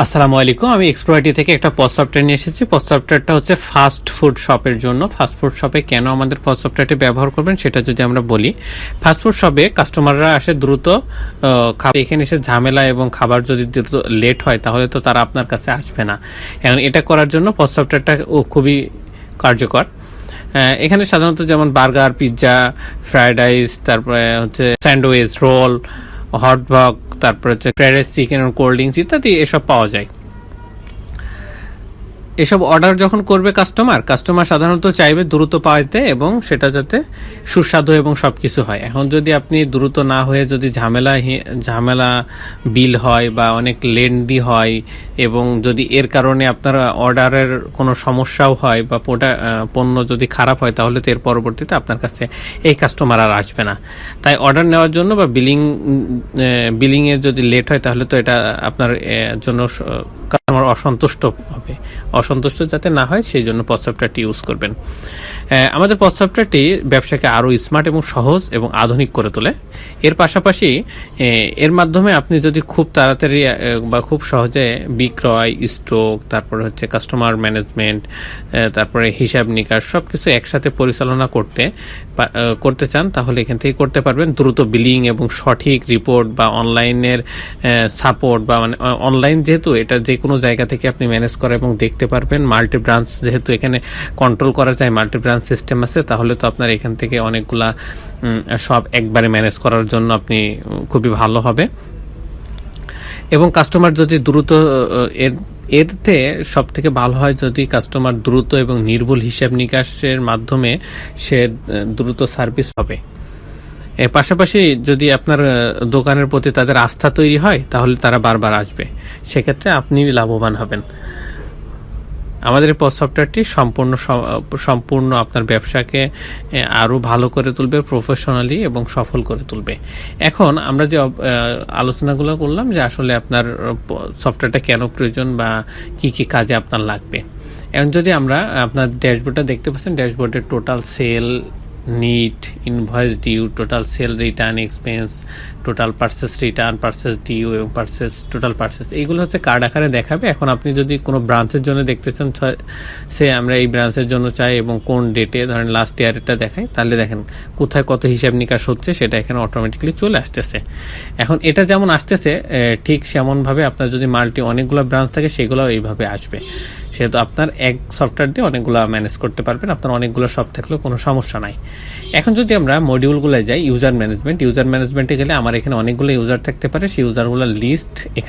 আসসালামু আলাইকুম, আমি এক্সপ্লোয়াইটি থেকে একটা পজ সফটওয়্যার নিয়ে এসেছি। পজ সফটওয়্যারটা হচ্ছে ফাস্ট ফুড শপের জন্য। ফাস্ট ফুড শপে কেন আমাদের পজ সফটওয়্যারটি ব্যবহার করবেন সেটা যদি আমরা বলি। ফাস্ট ফুড শপে কাস্টমাররা আসে দ্রুত এখানে এসে ঝামেলা এবং খাবার যদি দ্রুত লেট হয়, তাহলে তো তারা আপনার কাছে আসবে না। এখন এটা করার জন্য পজ সফটওয়্যারটা ও খুবই কার্যকর। এখানে সাধারণত যেমন বার্গার, পিৎজা, ফ্রাইড রাইস, তারপরে হচ্ছে স্যান্ডউইচ, রোল, হটডগ তারপরে হচ্ছে fried rice chicken cold drinks ইত্যাদি এসব পাওয়া যায়। এসব অর্ডার যখন করবে কাস্টমার কাস্টমার সাধারণত চাইবে দ্রুত পাইতে এবং সেটা যাতে সুস্বাদু এবং সব কিছু হয়। এখন যদি আপনি দ্রুত না হয়ে যদি ঝামেলা ঝামেলা বিল হয় বা অনেক লেন্দি হয় এবং যদি এর কারণে আপনার অর্ডারের কোনো সমস্যাও হয় বা পোটা- পণ্য যদি খারাপ হয়, তাহলে তো এর পরবর্তীতে আপনার কাছে এই কাস্টমার আর আসবে না। তাই অর্ডার নেওয়ার জন্য বা বিলিং বিলিংয়ে যদি লেট হয়, তাহলে তো এটা আপনার জন্য কাস্টমার অসন্তুষ্ট হবে। অসন্তুষ্ট যাতে না হয় সেই জন্য প্রস্তাবটা ইউজ করবেন। আমাদের পজ সফটওয়্যারটি ব্যবসাকে আরও স্মার্ট এবং সহজ এবং আধুনিক করে তোলে। এর পাশাপাশি এর মাধ্যমে আপনি যদি খুব তাড়াতাড়ি বা খুব সহজে বিক্রয় স্টক তারপরে হচ্ছে কাস্টমার ম্যানেজমেন্ট তারপরে হিসাব নিকাশ সব কিছু একসাথে পরিচালনা করতে করতে চান, তাহলে এখান থেকে করতে পারবেন। দ্রুত বিলিং এবং সঠিক রিপোর্ট বা অনলাইনের সাপোর্ট বা মানে অনলাইন যেহেতু এটা যে কোনো জায়গা থেকে আপনি ম্যানেজ করা এবং দেখতে পারবেন। মাল্টি ব্রাঞ্চ যেহেতু এখানে কন্ট্রোল করা যায় মাল্টি ব্রাঞ্চ সিস্টেম আছে, তাহলে তো আপনার এখান থেকে অনেকগুলা সব একবারে ম্যানেজ করার জন্য আপনি খুবই ভালো হবে। এবং কাস্টমার যদি দ্রুত এর, এরতে সব থেকে ভালো হয় যদি কাস্টমার দ্রুত এবং নির্ভুল হিসাব নিকাশের মাধ্যমে সে দ্রুত সার্ভিস হবে এর পাশাপাশি যদি আপনার দোকানের প্রতি তাদের আস্থা তৈরি হয়, তাহলে তারা বারবার আসবে। সেক্ষেত্রে আপনি লাভবান হবেন। আমাদের এই পজ সফটওয়্যারটি সম্পূর্ণ সম্পূর্ণ আপনার ব্যবসাকে আরও ভালো করে তুলবে প্রফেশনালি এবং সফল করে তুলবে। এখন আমরা যে আলোচনাগুলো করলাম যে আসলে আপনার সফটওয়্যারটা কেন প্রয়োজন বা কি কি কাজে আপনার লাগবে। এখন যদি আমরা, আপনার ড্যাশবোর্ডটা দেখতে পাচ্ছেন ড্যাশবোর্ডের total sale net invoice due total sale return expense total purchase return purchase due এবং পার্সেস টোটাল পার্সেস এইগুলো হচ্ছে কার্ড আকারে দেখাবে। এখন আপনি যদি কোনো ব্রাঞ্চের জন্য দেখতেছেন সে আমরা এই ব্রাঞ্চের জন্য চাই এবং কোন ডেটে ধরেন লাস্ট ইয়ারেরটা দেখাই, তাহলে দেখেন কোথায় কত হিসাব নিকাশ হচ্ছে, সেটা এখানে অটোমেটিকলি চলে আসতেছে। এখন এটা যেমন আসতেছে ঠিক সেমনভাবে আপনার যদি মাল্টি অনেকগুলো ব্রাঞ্চ থাকে সেগুলো এইভাবে আসবে। সেহেতু আপনার এক সফটওয়্যার দিয়ে অনেকগুলো ম্যানেজ করতে পারবেন, আপনার অনেকগুলো সব থাকলেও কোনো সমস্যা নাই। এখন যদি আমরা মডিউলগুলো যাই ইউজার ম্যানেজমেন্ট ইউজার ম্যানেজমেন্টে গেলে আমার এখানে অনেকগুলো ইউজার থাকতে পারে, সেই ইউজারগুলোর লিস্ট এখানে